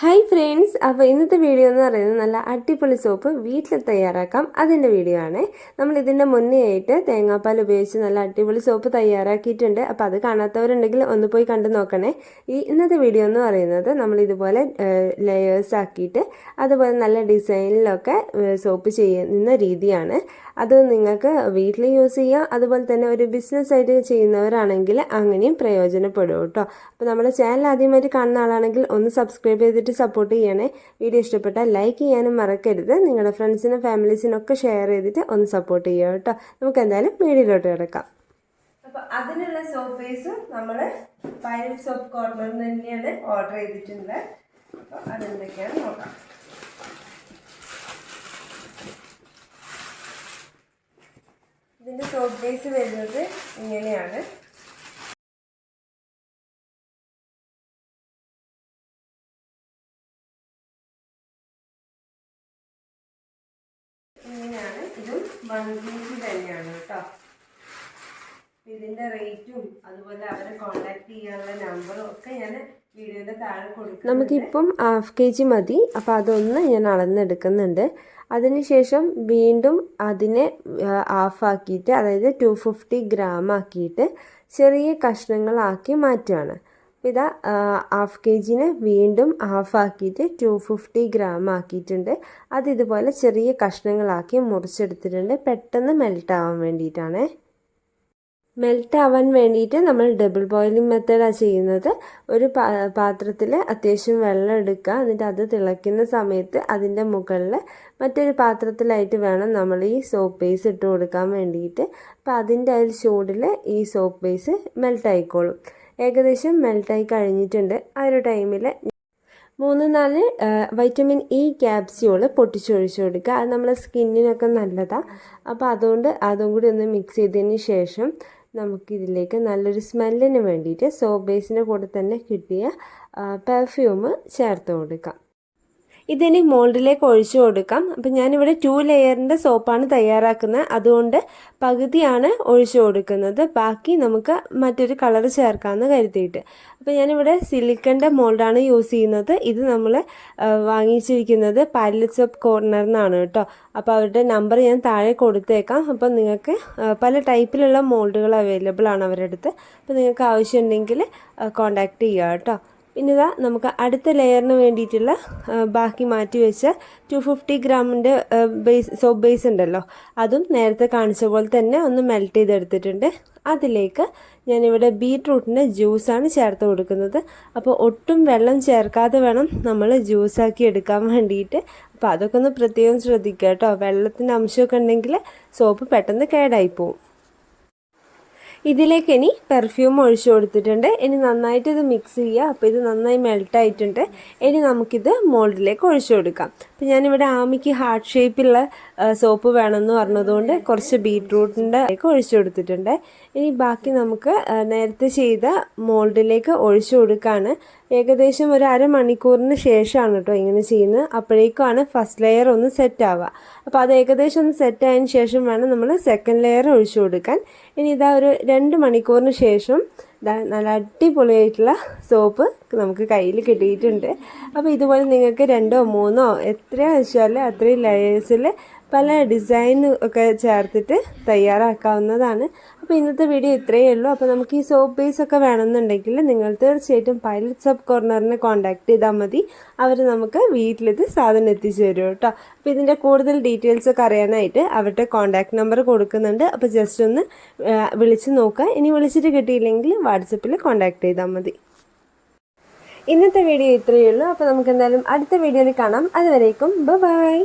Hi friends അപ്പോൾ ഇന്നത്തെ video എന്ന് പറയുന്നത് നല്ല അടിപൊളി സോപ്പ് വീട്ടിൽ തയ്യാറാക്കാം. അതിന്റെ വീഡിയോ ആണ്. നമ്മൾ ഇതിന്റെ മുന്നേ ആയിട്ട് തേങ്ങാപ്പാൽ ഉപയോഗിച്ച് നല്ല അടിപൊളി സോപ്പ് തയ്യാറാക്കിയിട്ടുണ്ട്. അപ്പോൾ അത് കാണാത്തവരുണ്ടെങ്കിൽ ഒന്ന് പോയി കണ്ടു നോക്കണേ. ഈ ഇന്നത്തെ വീഡിയോ എന്ന് പറയുന്നത് നമ്മൾ ഇതുപോലെ ലെയേഴ്സ് ആക്കിയിട്ട് അതുപോലെ നല്ല ഡിസൈനിലൊക്കെ സോപ്പ് ചെയ്യുന്ന രീതിയാണ്. അത് നിങ്ങൾക്ക് വീട്ടിൽ യൂസ് ചെയ്യാം. അതുപോലെ തന്നെ ഒരു ബിസിനസ് ആയിട്ട് ചെയ്യുന്നവരാണെങ്കിൽ അങ്ങനെയും പ്രയോജനപ്പെടും കേട്ടോ. അപ്പോൾ നമ്മുടെ ചാനൽ ആദ്യമായിട്ട് കാണുന്ന ആളാണെങ്കിൽ ഒന്ന് സബ്സ്ക്രൈബ് ചെയ്തിട്ട് സപ്പോർട്ട് ചെയ്യണേ. വീഡിയോ ഇഷ്ടപ്പെട്ടാൽ ലൈക്ക് ചെയ്യാനും മറക്കരുത്. നിങ്ങളുടെ ഫ്രണ്ട്സിനും ഫാമിലീസിനും ഒക്കെ ഷെയർ ചെയ്തിട്ട് ഒന്ന് സപ്പോർട്ട് ചെയ്യുക കേട്ടോ. നമുക്ക് എന്തായാലും വീഡിയോയിലോട്ട് കിടക്കാം. അപ്പോൾ അതിനുള്ള ബേസും നമ്മൾ പൈലറ്റ് സോപ്പ് കോർണറിൽ തന്നെയാണ് ഓർഡർ ചെയ്തിട്ടുള്ളത്. അപ്പോൾ അതെന്തൊക്കെയാണെന്ന് നോക്കാം. ഇതിന്റെ സോപ്പ് ബേസ് വരുന്നത് ഇങ്ങനെയാണ്. ഇങ്ങനെയാണ്. ഇതും വൺ കെ ജി തന്നെയാണ് കേട്ടോ. ഇതിന്റെ റേറ്റും അതുപോലെ അവരെ കോണ്ടാക്ട് ചെയ്യാനുള്ള നമ്പറും ഒക്കെ ഞാൻ വീഡിയോയുടെ താഴെ കൊടുക്കും നമുക്കിപ്പം ഹാഫ് കെ ജി മതി. അപ്പോൾ അതൊന്ന് ഞാൻ അളന്നെടുക്കുന്നുണ്ട്. അതിനുശേഷം വീണ്ടും അതിനെ ഹാഫാക്കിയിട്ട് അതായത് ടു ഫിഫ്റ്റി ഗ്രാം ആക്കിയിട്ട് ചെറിയ കഷ്ണങ്ങളാക്കി മാറ്റുകയാണ്. ഇതാ ഹാഫ് കെ ജിനെ വീണ്ടും ഹാഫാക്കിയിട്ട് ടു ഫിഫ്റ്റി ഗ്രാം ആക്കിയിട്ടുണ്ട്. അത് ഇതുപോലെ ചെറിയ കഷ്ണങ്ങളാക്കി മുറിച്ചെടുത്തിട്ടുണ്ട്. പെട്ടെന്ന് മെൽറ്റ് ആവാൻ വേണ്ടിയിട്ടാണ്. മെൽറ്റ് ആവാൻ വേണ്ടിയിട്ട് നമ്മൾ ഡബിൾ ബോയിലിംഗ് മെത്തേഡാണ് ചെയ്യുന്നത്. ഒരു പാത്രത്തിൽ അത്യാവശ്യം വെള്ളം എടുക്കുക. എന്നിട്ട് അത് തിളയ്ക്കുന്ന സമയത്ത് അതിന്റെ മുകളിൽ മറ്റൊരു പാത്രത്തിലായിട്ട് വേണം നമ്മൾ ഈ സോപ്പ് ബേസ് ഇട്ട് കൊടുക്കാൻ വേണ്ടിയിട്ട്. അപ്പോൾ അതിന്റെ ചൂടിൽ ഈ സോപ്പ് ബേസ് മെൽറ്റ് ആയിക്കോളും. ഏകദേശം മെൽട്ടായി കഴിഞ്ഞിട്ടുണ്ട്. ആ ഒരു ടൈമിൽ മൂന്ന് നാല് വൈറ്റമിൻ ഇ ക്യാപ്സ്യൂൾ പൊട്ടിച്ചൊഴിച്ചു കൊടുക്കുക. അത് നമ്മളെ സ്കിന്നിനൊക്കെ നല്ലതാണ് അപ്പോൾ അതുകൊണ്ട് അതും കൂടി ഒന്ന് മിക്സ് ചെയ്തതിന് ശേഷം നമുക്കിതിലേക്ക് നല്ലൊരു സ്മെല്ലിന് വേണ്ടിയിട്ട് സോപ്പ് ബേസിന്റെ കൂടെ തന്നെ കിട്ടിയ പെർഫ്യൂം ചേർത്ത് കൊടുക്കാം. ഇതിനി മോൾഡിലേക്ക് ഒഴിച്ചു കൊടുക്കാം. അപ്പം ഞാനിവിടെ ടു ലെയറിന്റെ സോപ്പാണ് തയ്യാറാക്കുന്നത്. അതുകൊണ്ട് പകുതിയാണ് ഒഴിച്ചു കൊടുക്കുന്നത്. ബാക്കി നമുക്ക് മറ്റൊരു കളർ ചേർക്കാമെന്ന് കരുതിയിട്ട്. അപ്പോൾ ഞാനിവിടെ സിലിക്കന്റെ മോൾഡാണ് യൂസ് ചെയ്യുന്നത്. ഇത് നമ്മൾ വാങ്ങിച്ചിരിക്കുന്നത് പാലറ്റ് സോപ്പ് കോർണറിനാണ് കേട്ടോ. അപ്പോൾ അവരുടെ നമ്പർ ഞാൻ താഴെ കൊടുത്തേക്കാം. അപ്പോൾ നിങ്ങൾക്ക് പല ടൈപ്പിലുള്ള മോൾഡുകൾ അവൈലബിൾ ആണ് അവരുടെ അടുത്ത്. അപ്പോൾ നിങ്ങൾക്ക് ആവശ്യമുണ്ടെങ്കിൽ കോൺടാക്റ്റ് ചെയ്യുക കേട്ടോ. പിന്നെ ഇതാ നമുക്ക് അടുത്ത ലെയറിന് വേണ്ടിയിട്ടുള്ള ബാക്കി മാറ്റി വെച്ച ടു ഫിഫ്റ്റി ഗ്രാമിന്റെ ബേസ് സോപ്പ് ബേസ് ഉണ്ടല്ലോ. അതും നേരത്തെ കാണിച്ച പോലെ തന്നെ ഒന്ന് മെൽറ്റ് ചെയ്തെടുത്തിട്ടുണ്ട്. അതിലേക്ക് ഞാനിവിടെ ബീട്രൂട്ടിന്റെ ജ്യൂസാണ് ചേർത്ത് കൊടുക്കുന്നത്. അപ്പോൾ ഒട്ടും വെള്ളം ചേർക്കാതെ വേണം നമ്മൾ ജ്യൂസാക്കി എടുക്കാൻ വേണ്ടിയിട്ട്. അപ്പോൾ അതൊക്കെ ഒന്ന് പ്രത്യേകം ശ്രദ്ധിക്കുക കേട്ടോ. വെള്ളത്തിന്റെ അംശമൊക്കെ ഉണ്ടെങ്കിൽ സോപ്പ് പെട്ടെന്ന് കേടായി പോവും. ഇതിലേക്ക് ഇനി പെർഫ്യൂം ഒഴിച്ചു കൊടുത്തിട്ടുണ്ട്. ഇനി നന്നായിട്ട് ഇത് മിക്സ് ചെയ്യുക. അപ്പോൾ ഇത് നന്നായി മെൽറ്റ് ആയിട്ടുണ്ട്. ഇനി നമുക്കിത് മോൾഡിലേക്ക് ഒഴിച്ചു കൊടുക്കാം. അപ്പോൾ ഞാനിവിടെ ആമിക്ക് ഹാർട്ട് ഷേപ്പുള്ള സോപ്പ് വേണമെന്ന് പറഞ്ഞതുകൊണ്ട് കുറച്ച് ബീട്രൂട്ടിന്റെ ഒഴിച്ചു കൊടുത്തിട്ടുണ്ട്. ഇനി ബാക്കി നമുക്ക് നേരത്തെ ചെയ്ത മോൾഡിലേക്ക് ഒഴിച്ചു കൊടുക്കുകയാണ് ഏകദേശം ഒരു അരമണിക്കൂറിന് ശേഷമാണ് കേട്ടോ ഇങ്ങനെ ചെയ്യുന്നത്. അപ്പോഴേക്കുമാണ് ഫസ്റ്റ് ലെയർ ഒന്ന് സെറ്റ് ആവുക. അപ്പോൾ അത് ഏകദേശം ഒന്ന് സെറ്റ് ആയതിന് ശേഷം വേണം നമ്മൾ സെക്കൻഡ് ലെയർ ഒഴിച്ചു കൊടുക്കാൻ. ഇനി ഇതാ ഒരു രണ്ട് മണിക്കൂറിന് ശേഷം നല്ല അടിപൊളിയായിട്ടുള്ള സോപ്പ് നമുക്ക് കയ്യിൽ കിട്ടിയിട്ടുണ്ട്. അപ്പോൾ ഇതുപോലെ നിങ്ങൾക്ക് രണ്ടോ മൂന്നോ എത്രയാണെന്ന് വെച്ചാൽ അത്രയും ലെയേഴ്സിൽ പല ഡിസൈൻ ഒക്കെ ചേർത്തിട്ട് തയ്യാറാക്കാവുന്നതാണ്. അപ്പോൾ ഇന്നത്തെ വീഡിയോ ഇത്രയേ ഉള്ളൂ. അപ്പോൾ നമുക്ക് ഈ സോപ്പ് ബേസ് ഒക്കെ വേണമെന്നുണ്ടെങ്കിൽ നിങ്ങൾ തീർച്ചയായിട്ടും പൈലറ്റ് സോപ്പ് കോർണറിനെ കോൺടാക്ട് ചെയ്താൽ മതി. അവർ നമുക്ക് വീട്ടിലിത് സാധനം എത്തിച്ചു തരും കേട്ടോ. അപ്പോൾ ഇതിന്റെ കൂടുതൽ ഡീറ്റെയിൽസ് ഒക്കെ അറിയാനായിട്ട് അവരുടെ കോൺടാക്ട് നമ്പർ കൊടുക്കുന്നുണ്ട്. അപ്പോൾ ജസ്റ്റ് ഒന്ന് വിളിച്ച് നോക്കുക. ഇനി വിളിച്ചിട്ട് കിട്ടിയില്ലെങ്കിൽ വാട്സപ്പിൽ കോൺടാക്ട് ചെയ്താൽ മതി. ഇന്നത്തെ വീഡിയോ ഇത്രയേ ഉള്ളൂ. അപ്പോൾ നമുക്ക് എന്തായാലും അടുത്ത വീഡിയോയിൽ കാണാം. അതുവരേക്കും ബൈ